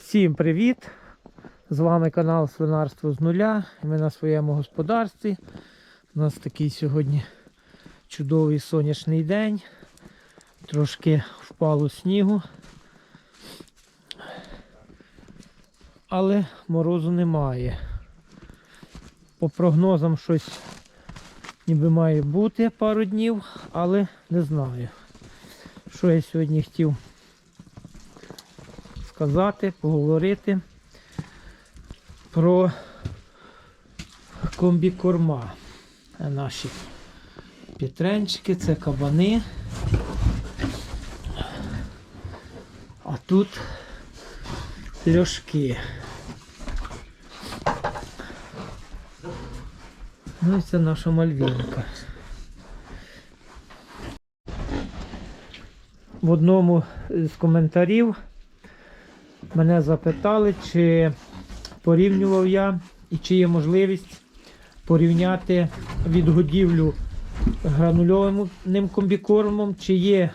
Всім привіт! З вами канал Свинарство з нуля. Ми на своєму господарстві. У нас такий сьогодні чудовий сонячний день. Трошки впало снігу. Але морозу немає. По прогнозам щось ніби має бути пару днів, але не знаю. Що я сьогодні хотів сказати, поговорити про комбікорма. Наші петренчики, це кабани. А тут льошки. Ну і це наша мальвінка. В одному з коментарів мене запитали, чи порівнював я і чи є можливість порівняти відгодівлю гранульованим комбікормом, чи є,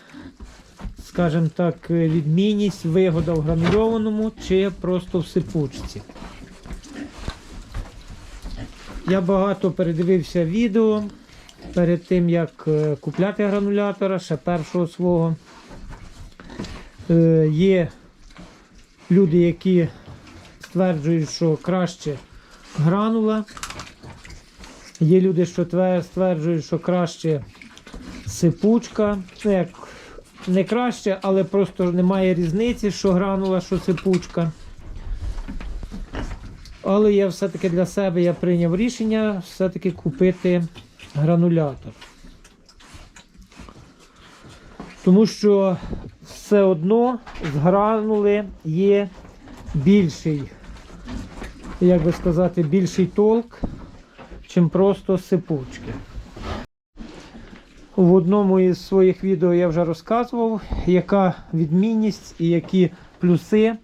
скажімо так, відмінність вигода в гранульованому, чи просто в сипучці. Я багато передивився відео перед тим, як е, купляти гранулятора, ще першого свого. Е, Є люди, які стверджують, що краще гранула. Є люди, що стверджують, що краще сипучка. Ну, як не краще, але просто немає різниці, що гранула, що сипучка. Але я все-таки для себе я прийняв рішення все-таки купити гранулятор. Тому що все одно з гранули є більший, як би сказати, більший толк, чим просто сипучки. В одному із своїх відео я вже розказував, яка відмінність і які плюси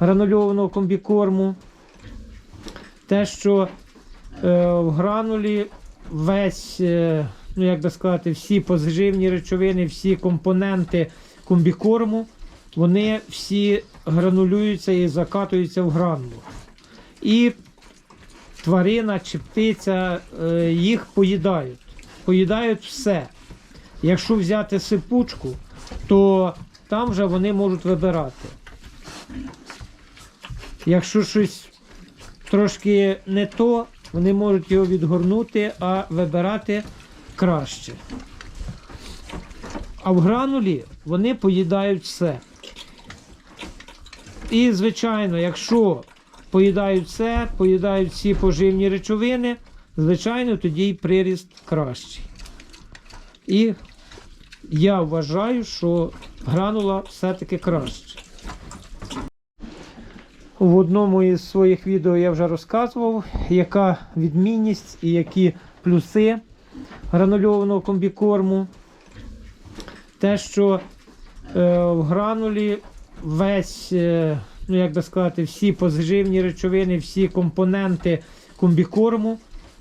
гранульованого комбікорму. Те, що е, в гранулі весь, е, ну як би сказати, всі позживні речовини, всі компоненти комбікорму, вони всі гранулюються і закатуються в гранулу. І тварина чи птиця е, їх поїдають. Поїдають все. Якщо взяти сипучку, то там вже вони можуть вибирати. Якщо щось трошки не то, вони можуть його відгорнути, а вибирати краще. А в гранулі вони поїдають все. І, звичайно, якщо поїдають все, поїдають всі поживні речовини, звичайно, тоді й приріст кращий. І я вважаю, що гранула все-таки краще. В одному із своїх відео я вже розказував, яка відмінність і які плюси гранульованого комбікорму. Те, що е, в гранулі весь, е, ну як би сказати, всі позживні речовини, всі компоненти комбікорму,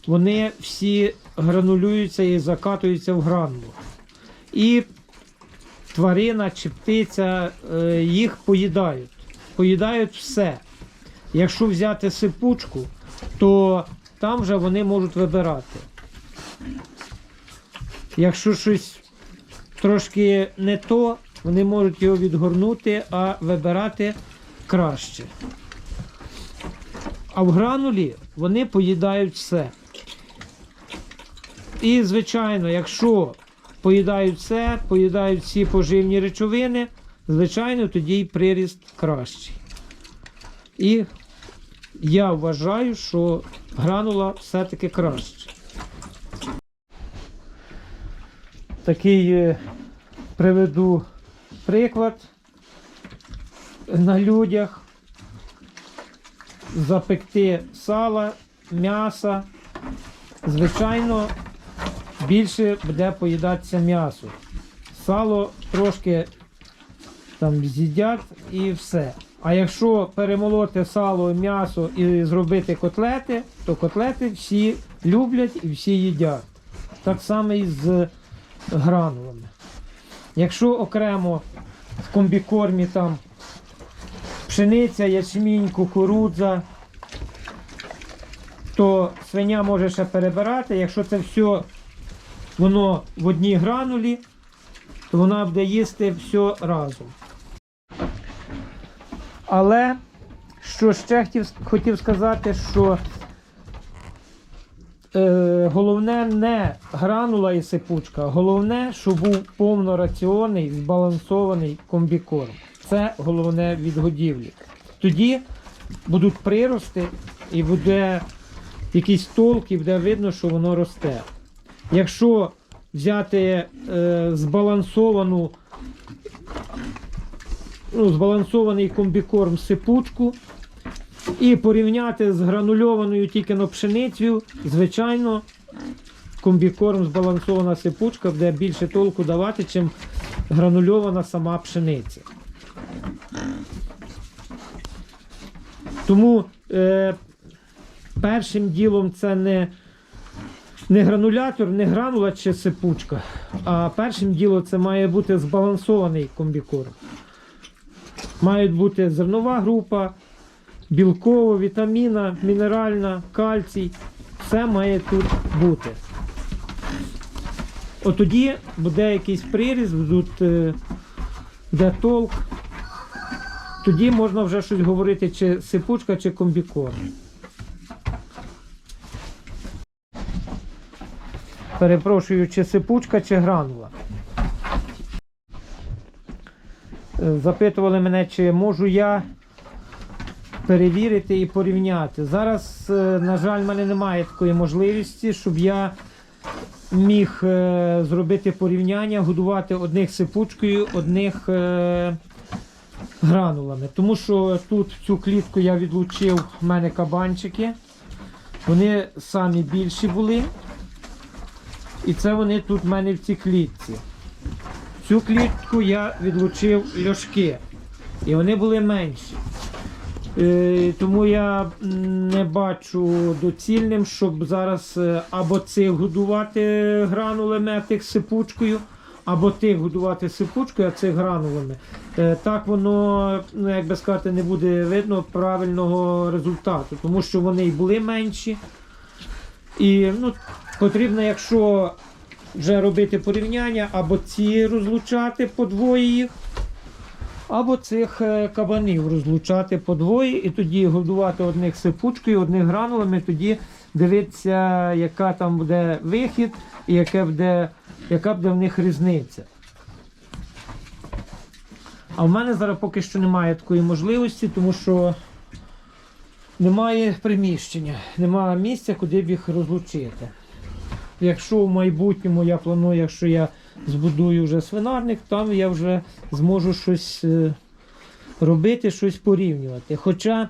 вони всі гранулюються і закатуються в гранулу. І тварина чи птиця е, їх поїдають. Поїдають все. Якщо взяти сипучку, то там вже вони можуть вибирати. Якщо щось трошки не то, вони можуть його відгорнути, а вибирати краще. А в гранулі вони поїдають все. І, звичайно, якщо поїдають все, поїдають всі поживні речовини, звичайно, тоді й приріст кращий. І я вважаю, що гранула все-таки краще. Такий е, приведу приклад на людях. Запекти сала, м'яса. Звичайно, більше буде поїдатися м'ясо. Сало трошки там з'їдять і все. А якщо перемолоти сало, м'ясо і зробити котлети, то котлети всі люблять і всі їдять. Так само і з гранулами. Якщо окремо в комбікормі там пшениця, ячмінь, кукурудза, то свиня може ще перебирати. Якщо це все воно в одній гранулі, то вона буде їсти все разом. Але що ще хотів, хотів сказати, що е, головне не гранула і сипучка, головне, щоб був повнораціонний, збалансований комбікорм. Це головне від годівлі. Тоді будуть прирости і буде якийсь толк, і буде видно, що воно росте. Якщо взяти е, збалансовану, ну, збалансований комбікорм сипучку і порівняти з гранульованою тільки на пшеницю, звичайно, комбікорм збалансована сипучка буде більше толку давати, чим гранульована сама пшениця. Тому е, першим ділом це не, не гранулятор, не гранула чи сипучка, а першим ділом це має бути збалансований комбікорм. Мають бути зернова група, білкова, вітаміна, мінеральна, кальцій. Все має тут бути. От тоді буде якийсь приріз, будуть, е, буде толк. Тоді можна вже щось говорити, чи сипучка, чи комбікорм. Перепрошую, чи сипучка, чи гранула. Е, Запитували мене, чи можу я перевірити і порівняти. Зараз, е, на жаль, в мене немає такої можливості, щоб я міг е, зробити порівняння, годувати одних сипучкою, одних е, гранулами. Тому що тут в цю клітку я відлучив в мене кабанчики. Вони самі більші були. І це вони тут в мене в цій клітці. Цю клітку я відлучив льошки. І вони були менші. Е, тому я не бачу доцільним, щоб зараз е, або цих годувати гранулами, тих сипучкою, або тих годувати сипучкою, а цих гранулами. Е, Так воно, ну як би сказати, не буде видно правильного результату, тому що вони і були менші. І ну, потрібно, якщо вже робити порівняння, або ці розлучати по двоє їх, або цих е, кабанів розлучати по двоє, і тоді годувати одних сипучкою, одних гранулами, тоді дивитися, яка там буде вихід і яке буде, яка буде в них різниця. А в мене зараз поки що немає такої можливості, тому що немає приміщення, немає місця, куди б їх розлучити. Якщо в майбутньому я планую, якщо я збудую вже свинарник, там я вже зможу щось е, робити, щось порівнювати. Хоча,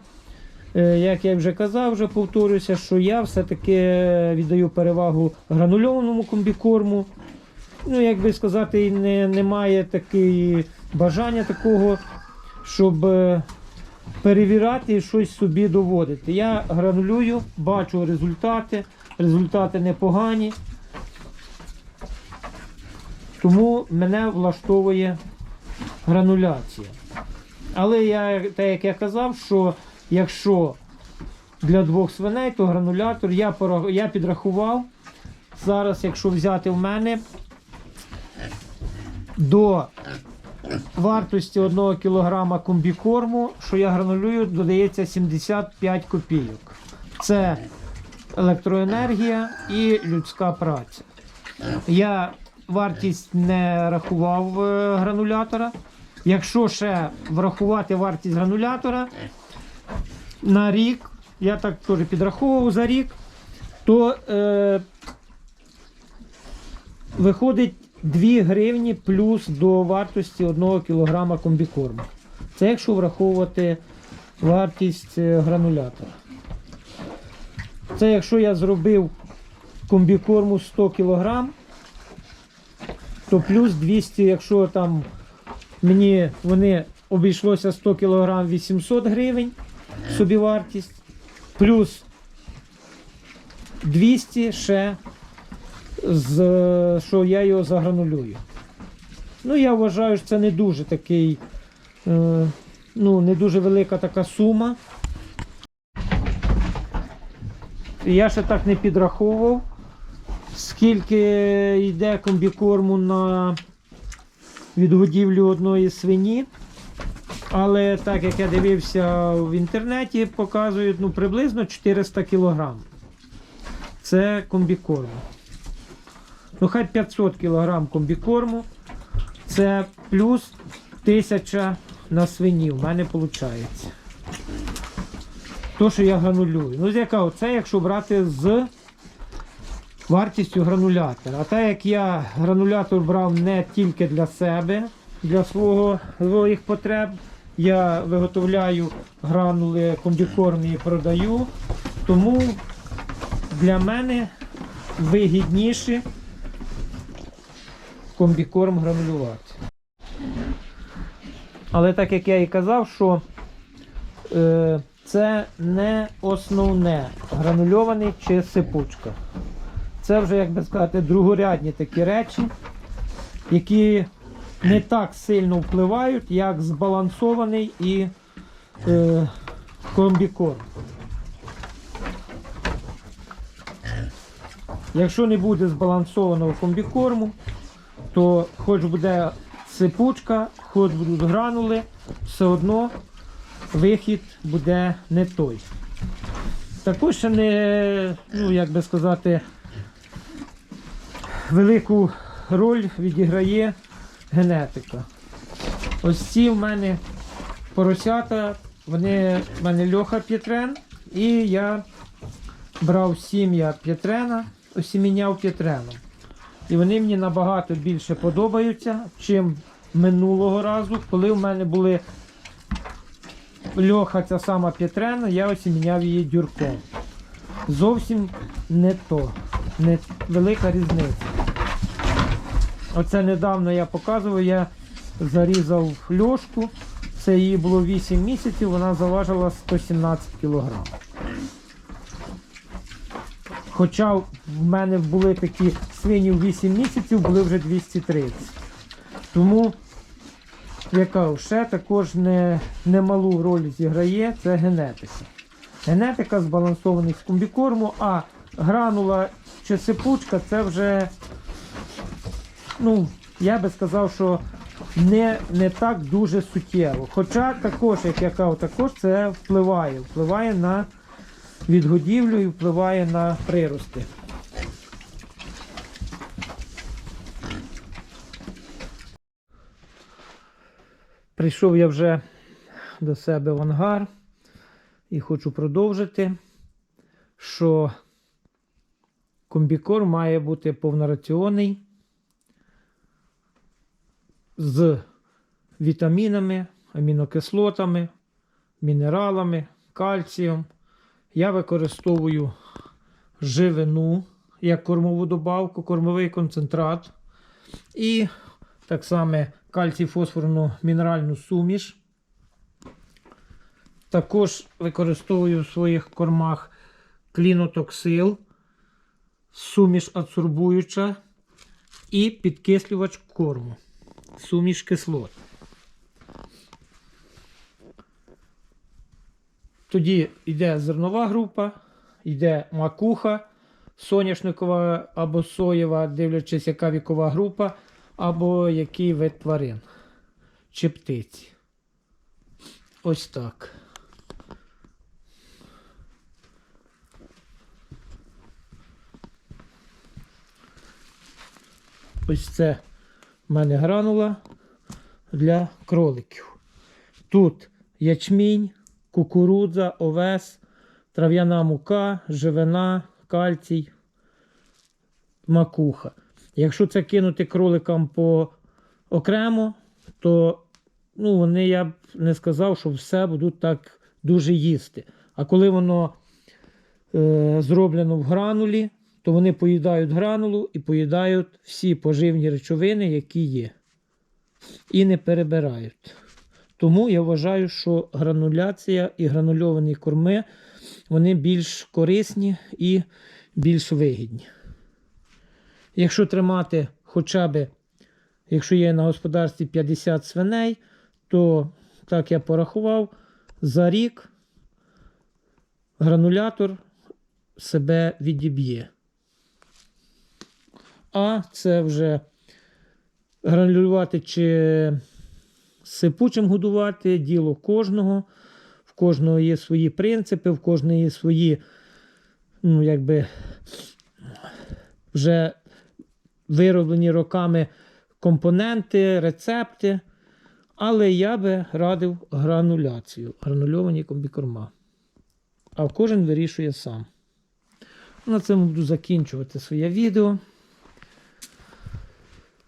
е, як я вже казав, вже повторюся, що я все-таки віддаю перевагу гранульованому комбікорму. Ну, як би сказати, не, немає такої бажання такого, щоб е, перевіряти і щось собі доводити. Я гранулюю, бачу результати, результати непогані. Тому мене влаштовує грануляція. Але я, так як я казав, що якщо для двох свиней, то гранулятор я, пора- я підрахував. Зараз, якщо взяти в мене до вартості 1 кг комбікорму, що я гранулюю, додається 75 копійок. Це електроенергія і людська праця. Я вартість не рахував е, гранулятора. Якщо ще врахувати вартість гранулятора на рік, я так теж підраховував за рік, то е, виходить 2 гривні плюс до вартості 1 кг комбікорму. Це якщо враховувати вартість е, гранулятора. Це якщо я зробив комбікорму 100 кг, то плюс 200, якщо там мені вони обійшлося 100 кг 800 гривень собівартість, плюс 200 ще, з, що я його загранулюю. Ну, я вважаю, що це не дуже такий е, ну, не дуже велика така сума. Я ще так не підраховував, скільки йде комбікорму на відгодівлю одної свині. Але так як я дивився в інтернеті, показують ну, приблизно 400 кг. Це комбікорму. Ну, хай 500 кг комбікорму. Це плюс 1000 на свині. У мене виходить. То, що я гранулюю. Ну, з яка це, якщо брати з вартістю гранулятора. А так як я гранулятор брав не тільки для себе, для свого, своїх потреб, я виготовляю гранули комбікормі і продаю. Тому для мене вигідніше комбікорм гранулювати. Але так як я і казав, що е, це не основне гранульований чи сипучка. Це вже, як би сказати, другорядні такі речі, які не так сильно впливають, як збалансований і е, комбікорм. Якщо не буде збалансованого комбікорму, то хоч буде сипучка, хоч будуть гранули, все одно вихід буде не той. Також ще не, ну як би сказати, велику роль відіграє генетика. Ось ці в мене поросята, вони в мене льоха П'єтрен, і я брав сім'я П'єтрена, осіміняв П'єтреном. І вони мені набагато більше подобаються, чим минулого разу, коли в мене були льоха ця сама П'єтрена, я осіміняв її дюрком. Зовсім не то. Не велика різниця. Оце недавно я показував, я зарізав льошку. Це їй було 8 місяців, вона заважила 117 кг. Хоча в мене були такі свині в 8 місяців, були вже 230. Тому, яка ще також не, немалу роль зіграє, це генетика. Генетика збалансованість комбікорму, а гранула чи сипучка це вже, ну, я би сказав, що не, не так дуже суттєво. Хоча також, як я кажу, також це впливає. Впливає на відгодівлю і впливає на прирости. Прийшов я вже до себе в ангар і хочу продовжити, що комбікор має бути повнораціонний з вітамінами, амінокислотами, мінералами, кальцієм. Я використовую живину як кормову добавку, кормовий концентрат і так само кальцій фосфорну мінеральну суміш. Також використовую в своїх кормах клінотоксил, суміш адсорбуюча і підкислювач корму, суміш кислот. Тоді йде зернова група, йде макуха, соняшникова або соєва, дивлячись, яка вікова група, або який вид тварин чи птиці. Ось так. Ось це в мене гранула для кроликів. Тут ячмінь, кукурудза, овес, трав'яна мука, живина, кальцій, макуха. Якщо це кинути кроликам по окремо, то ну, вони я б не сказав, що все будуть так дуже їсти. А коли воно е, зроблено в гранулі, то вони поїдають гранулу і поїдають всі поживні речовини, які є. І не перебирають. Тому я вважаю, що грануляція і гранульовані корми вони більш корисні і більш вигідні. Якщо тримати хоча б, якщо є на господарстві 50 свиней, то так я порахував, за рік гранулятор себе відіб'є. А це вже гранулювати чи сипучим годувати діло кожного. В кожного є свої принципи, в кожного є свої, ну, якби вже вироблені роками компоненти, рецепти. Але я би радив грануляцію, гранульовані комбікорма. А кожен вирішує сам. На цьому буду закінчувати своє відео.